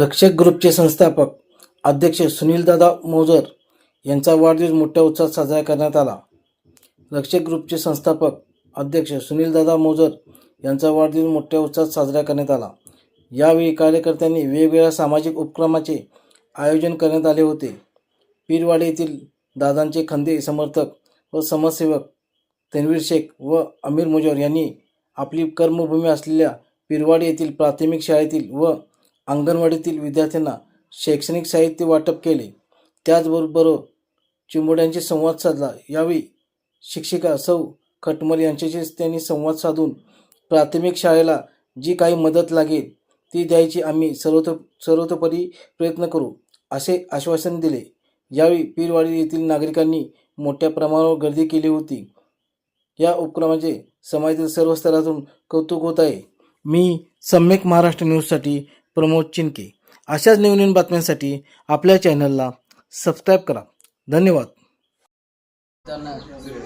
रक्षक ग्रुपचे संस्थापक अध्यक्ष सुनीलदादा मोजर यांचा वाढदिवस मोठ्या उत्साहात साजरा करण्यात आला. रक्षक ग्रुपचे संस्थापक अध्यक्ष सुनीलदादा मोजर यांचा वाढदिवस मोठ्या उत्साहात साजरा करण्यात आला. यावेळी कार्यकर्त्यांनी वेगवेगळ्या सामाजिक उपक्रमाचे आयोजन करण्यात आले होते. पीरवाडी येथील दादांचे खंदे समर्थक व समाजसेवक तन्वीर शेख व अमीर मोजर यांनी आपली कर्मभूमी असलेल्या पीरवाडी येथील प्राथमिक शाळेतील व अंगणवाडीतील विद्यार्थ्यांना शैक्षणिक साहित्य वाटप केले. त्याचबरोबर चिमुरड्यांशी संवाद साधला. यावेळी शिक्षिका सौ खटमल यांच्याशी त्यांनी संवाद साधून प्राथमिक शाळेला जी काही मदत लागेल ती द्यायची आम्ही सर्वतो सर्वतोपरी प्रयत्न करू असे आश्वासन दिले. यावेळी पीरवाडी येथील नागरिकांनी मोठ्या प्रमाणावर गर्दी केली होती. या उपक्रमाचे समाजातील सर्व स्तरातून कौतुक होत आहे. मी सम्यक महाराष्ट्र न्यूजसाठी प्रमोद चिनके. अशाच नवीन बातम्यांसाठी आपल्या चॅनलला सबस्क्राईब करा. धन्यवाद.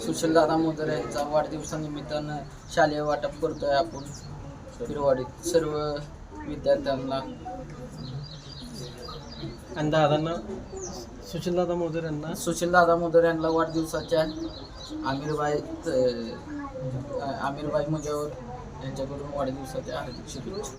सुशीलदादा मोदर यांचा वाढदिवसानिमित्तानं शालेय वाटप करतोय आपण. फिरवाडीत सर्व विद्यार्थ्यांना. आणि दादांना सुशीलदादा मोदर यांना. सुशीलदादा मोदर यांना वाढदिवसाच्या आमिरबाई अं, आमिरबाई मुजावर यांच्याकडून वाढदिवसाच्या हार्दिक शुभेच्छा.